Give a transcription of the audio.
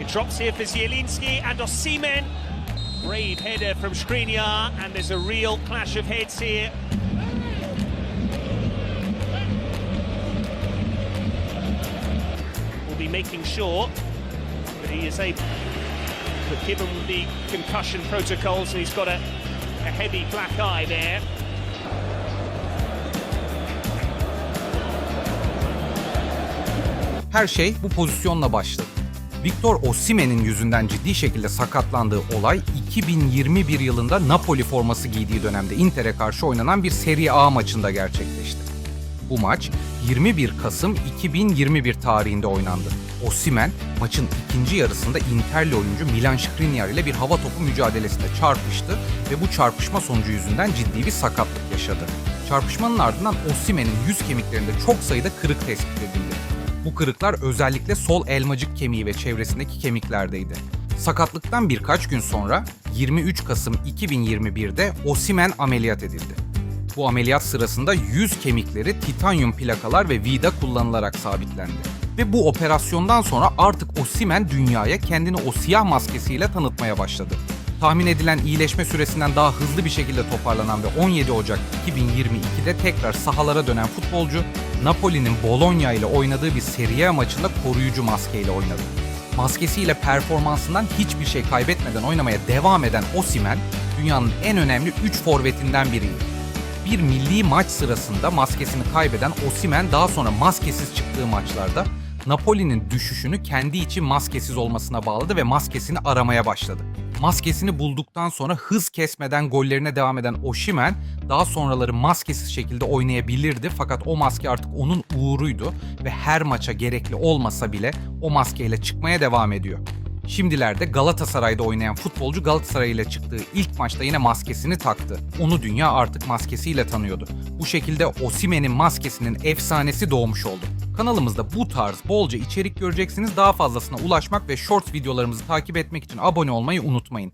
It drops here for Zielinski and Osimen. Brave header from Skriniar, and there's a real clash of heads here. Will be making sure that he is able. But given the concussion protocols, and he's got a, a heavy black eye there. Her şey bu pozisyonla başladı. Victor Osimhen'in yüzünden ciddi şekilde sakatlandığı olay 2021 yılında Napoli forması giydiği dönemde Inter'e karşı oynanan bir Serie A maçında gerçekleşti. Bu maç 21 Kasım 2021 tarihinde oynandı. Osimhen maçın ikinci yarısında Interli oyuncu Milan Skriniar ile bir hava topu mücadelesinde çarpıştı ve bu çarpışma sonucu yüzünden ciddi bir sakatlık yaşadı. Çarpışmanın ardından Osimhen'in yüz kemiklerinde çok sayıda kırık tespit edildi. Bu kırıklar özellikle sol elmacık kemiği ve çevresindeki kemiklerdeydi. Sakatlıktan birkaç gün sonra 23 Kasım 2021'de Osimhen ameliyat edildi. Bu ameliyat sırasında yüz kemikleri titanyum plakalar ve vida kullanılarak sabitlendi. Ve bu operasyondan sonra artık Osimhen dünyaya kendini o siyah maskesiyle tanıtmaya başladı. Tahmin edilen iyileşme süresinden daha hızlı bir şekilde toparlanan ve 17 Ocak 2022'de tekrar sahalara dönen futbolcu, Napoli'nin Bologna ile oynadığı bir Serie A maçında koruyucu maskeyle oynadı. Maskesiyle performansından hiçbir şey kaybetmeden oynamaya devam eden Osimhen, dünyanın en önemli 3 forvetinden biriydi bir milli maç sırasında maskesini kaybeden Osimhen daha sonra maskesiz çıktığı maçlarda Napoli'nin düşüşünü kendi için maskesiz olmasına bağladı ve maskesini aramaya başladı. Maskesini bulduktan sonra hız kesmeden gollerine devam eden Osimhen daha sonraları maskesiz şekilde oynayabilirdi fakat o maske artık onun uğruydu ve her maça gerekli olmasa bile o maskeyle çıkmaya devam ediyor. Şimdilerde Galatasaray'da oynayan futbolcu Galatasaray ile çıktığı ilk maçta yine maskesini taktı. Onu dünya artık maskesiyle tanıyordu. Bu şekilde Osimen'in maskesinin efsanesi doğmuş oldu. Kanalımızda bu tarz bolca içerik göreceksiniz. Daha fazlasına ulaşmak ve short videolarımızı takip etmek için abone olmayı unutmayın.